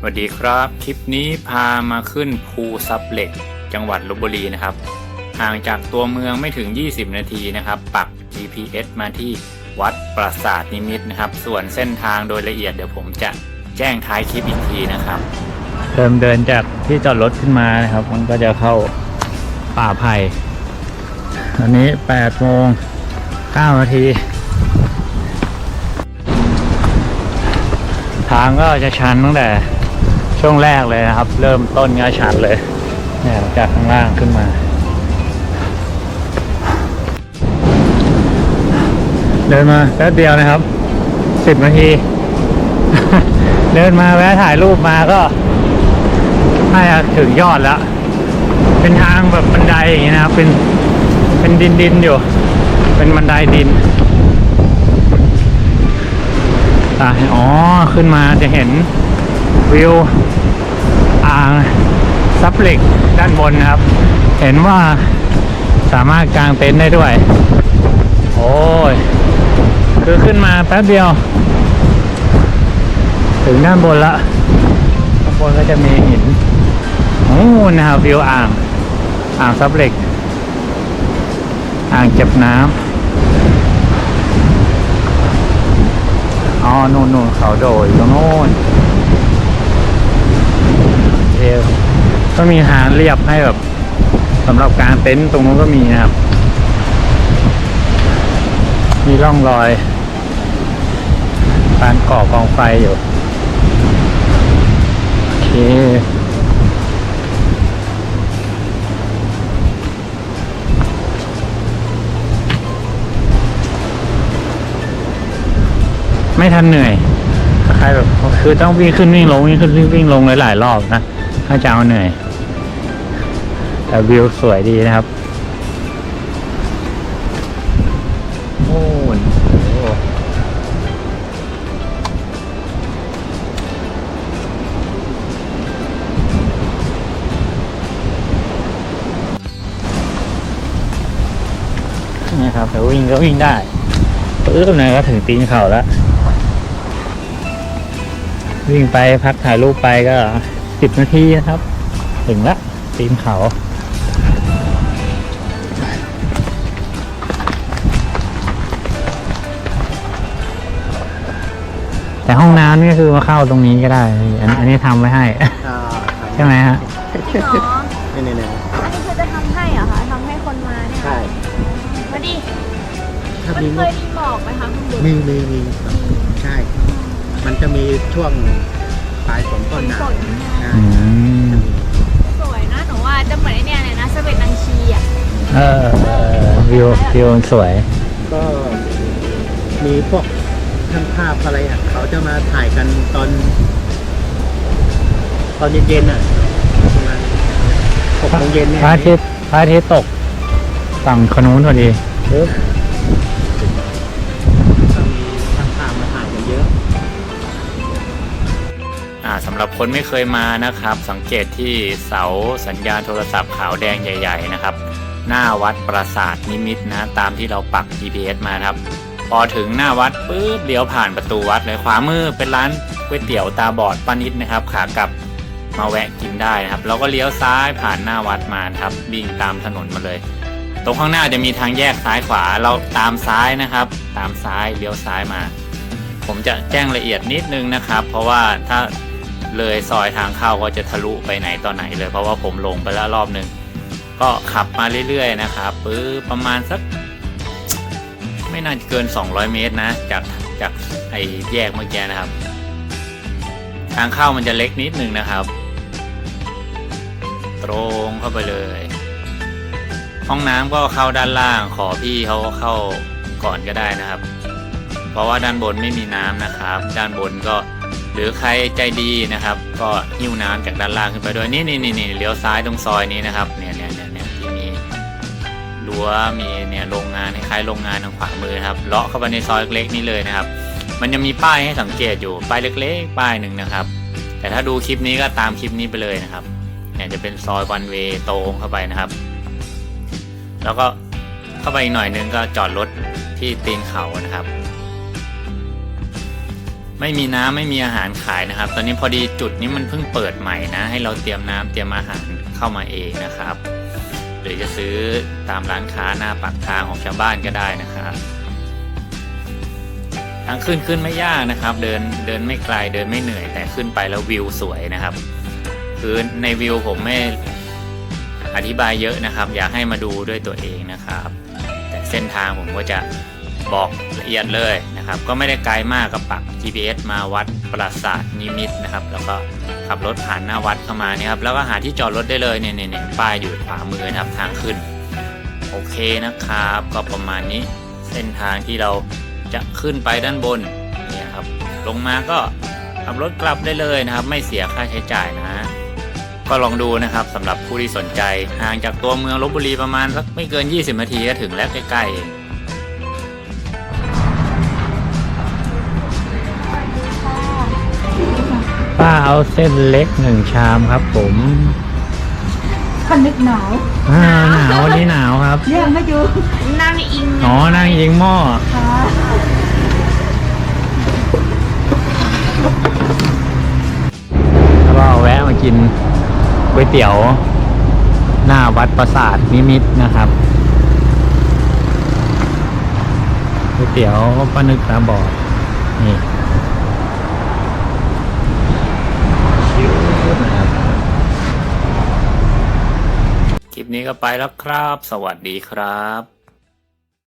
สวัสดีครับ คลิปนี้พามาขึ้นภูซับเหล็ก จังหวัดลบบุรีนะครับ ห่างจากตัวเมืองไม่ถึง 20 นาทีนะครับ ปัก GPS มาที่วัดปราสาทนิมิตนะครับ ส่วนเส้นทางโดยละเอียดเดี๋ยวผมจะแจ้งท้ายคลิปอีกทีนะครับเริ่มเดินจากที่จอดรถขึ้นมานะครับ มันก็จะเข้าป่าไผ่ตอนนี้8โมง9นาที ทางก็จะชันตั้งแต่ ช่วงแรกเลยนะครับ เริ่มต้นก็ชันเลย เนี่ยจากข้างล่างขึ้นมา เดินมาแป๊บเดียวนะครับสิบนาที เดินมาแวะถ่ายรูปมาก็น่าจะถึงยอดแล้ว เป็นทางแบบบันไดอย่างนี้นะครับ เป็นเป็นดินดินอยู่ เป็นบันไดดินอ๋อขึ้นมาจะเห็น วิวอ่างซับเหล็กด้านบนนะครับ เห็นว่าสามารถกางเต็นท์ได้ด้วย โอ้ย คือขึ้นมาแป๊บเดียว ถึงด้านบนละข้างบนก็จะมีหินโอ้นะครับวิวอ่าง อ่างซับเหล็ก อ่างเก็บน้ำอ๋อนู่นนู่นเขาโดยตรงโน้น เอวก็มีทางเรียบให้แบบสำหรับการเต็นท์ตรงนู้นก็มีนะครับ มีร่องรอย การก่อกองไฟอยู่ โอเคไม่ทันเหนื่อยใครแบบคือต้องวิ่งขึ้นวิ่งลงวิ่งขึ้นวิ่งวิ่งลงหลายๆรอบนะ ถ้าจะเอาเหนื่อย แต่วิวสวยดีนะครับโอ้โหนี่ครับแต่วิ่งก็วิ่งได้ปึ๊บน่ยก็ถึงตีนเขาแล้ว วิ่งไปพักถ่ายรูปไปก็ สิบนาทีนะครับ ถึงละตีนเขาแต่ห้องน้ำนี่คือมาเข้าตรงนี้ก็ได้ อันอันนี้ทำไว้ให้ อ่าใช่ไหมฮะ จริงเหรอ นี่นี่นี่อันนี้คือจะทำให้เหรอคะทำให้คนมาเนี่ยใช่มาดิถ้ามันมีเคยมีหมอกไหมคะคุณบิ๊กมีมีมีใช่ มันจะมีช่วง ปลายฝนฝต้นนหนาวฝนใช่อืมสวยนะหนูว่าจะเหมือนไอเนี่ยเลยนะเสเบ็ดนางชีอะเออเออวิววิวมันสวย ก็มีพวกช่างภาพอะไรอะเขาจะมาถ่ายกันตอน ตอนเย็นๆอะประมาณหกโมงเย็นเนี่ยพระอาทิตย์พระอาทิตย์ตกฝั่งขนุนพอดีปึ๊บก็ สำหรับคนไม่เคยมานะครับ สังเกตที่เสาสัญญาณโทรศัพท์ขาวแดงใหญ่ ๆ นะครับ หน้าวัดปราสาทนิมิตนะตามที่เราปัก GPS มาครับ พอถึงหน้าวัดปุ๊บเลี้ยวผ่านประตูวัดเลยขวามือเป็นร้านก๋วยเตี๋ยวตาบอดป้านิดนะครับ ขากลับมาแวะกินได้นะครับเราก็เลี้ยวซ้ายผ่านหน้าวัดมาครับวิ่งตามถนนมาเลย ตรงข้างหน้าจะมีทางแยกซ้ายขวาเราตามซ้ายนะครับ ตามซ้ายเลี้ยวซ้ายมา ผมจะแจ้งละเอียดนิดนึงนะครับ เพราะว่าถ้า เลยซอยทางเข้าก็จะทะลุไปไหนต่อไหนเลยเพราะว่าผมลงไปแล้วรอบหนึ่งก็ขับมาเรื่อยๆนะครับปื้อประมาณสัก ไม่น่าจะเกิน 200 เมตรนะ จากจากไอ้แยกเมื่อกี้นะครับ ทางเข้ามันจะเล็กนิดนึงนะครับ ตรงเข้าไปเลย ห้องน้ำก็เข้าด้านล่างขอพี่เขาเข้าก่อนก็ได้นะครับ เพราะว่าด้านบนไม่มีน้ำนะครับ ด้านบนก็ รือใครใจดีนะครับ ก็หิ้วน้ำจากด้านล่างขึ้นไปด้วยนี่นี่นี่นี่เลี้ยวซ้ายตรงซอยนี้นะครับเนี่ยเนี่ยเนี่ยเนี่ยที่มีรั้วมีเนี่ยโรงงานคล้ายๆโรงงานทางขวามือครับเลาะเข้าไปในซอยเล็กๆนี้เลยนะครับ มันจะมีป้ายให้สังเกตอยู่ป้ายเล็ก ๆ ป้ายหนึ่งนะครับ แต่ถ้าดูคลิปนี้ก็ตามคลิปนี้ไปเลยนะครับเนี่ยจะเป็นซอยวันเวตรงเข้าไปนะครับ แล้วก็เข้าไปอีกหน่อยนึงก็จอดรถที่ตีนเขานะครับ ไม่มีน้ำไม่มีอาหารขายนะครับ ตอนนี้พอดีจุดนี้มันเพิ่งเปิดใหม่นะ ให้เราเตรียมน้ำเตรียมอาหารเข้ามาเองนะครับ หรือจะซื้อตามร้านค้าหน้าปากทางของชาวบ้านก็ได้นะครับทางขึ้นขึ้นไม่ยากนะครับ เดินเดินไม่ไกลเดินไม่เหนื่อยแต่ขึ้นไปแล้ววิวสวยนะครับ คือในวิวผมไม่อธิบายเยอะนะครับ อยากให้มาดูด้วยตัวเองนะครับ แต่เส้นทางผมก็จะ บอกละเอียดเลยนะครับ ก็ไม่ได้ไกลมากก็ปัก GPS มาวัดปราสาทนิมิตนะครับ แล้วก็ขับรถผ่านหน้าวัดเข้ามาเนี่ยครับแล้วก็หาที่จอดรถได้เลยเนี่ยเนี่ยเนี่ยป้ายอยู่ขวามือนะครับทางขึ้น โอเคนะครับ ก็ประมาณนี้เส้นทางที่เราจะขึ้นไปด้านบนเนี่ยครับลงมาก็ขับรถกลับได้เลยนะครับ ไม่เสียค่าใช้จ่ายนะก็ลองดูนะครับสำหรับผู้ที่สนใจห่างจากตัวเมืองลบบุรีประมาณสักไม่เกิน 20 นาทีก็ถึงแล้วใกล้ๆเอง ป้าเอาเส้นเล็กหนึ่งชามครับผมพันนึกหนาวอ่าหนาววันนี้หนาวครับเยี่ยมไม่อยู่นั่งอิงอ๋อนั่งยิงหม้อค่ะแล้วก็แวะมากินก๋วยเตี๋ยว หน้าวัดปราสาทนิมิตนะครับก๋วยเตี๋ยวป้านึกตาบอดนี่นะครับคลิป นี้ก็ไปแล้วครับ สวัสดีครับ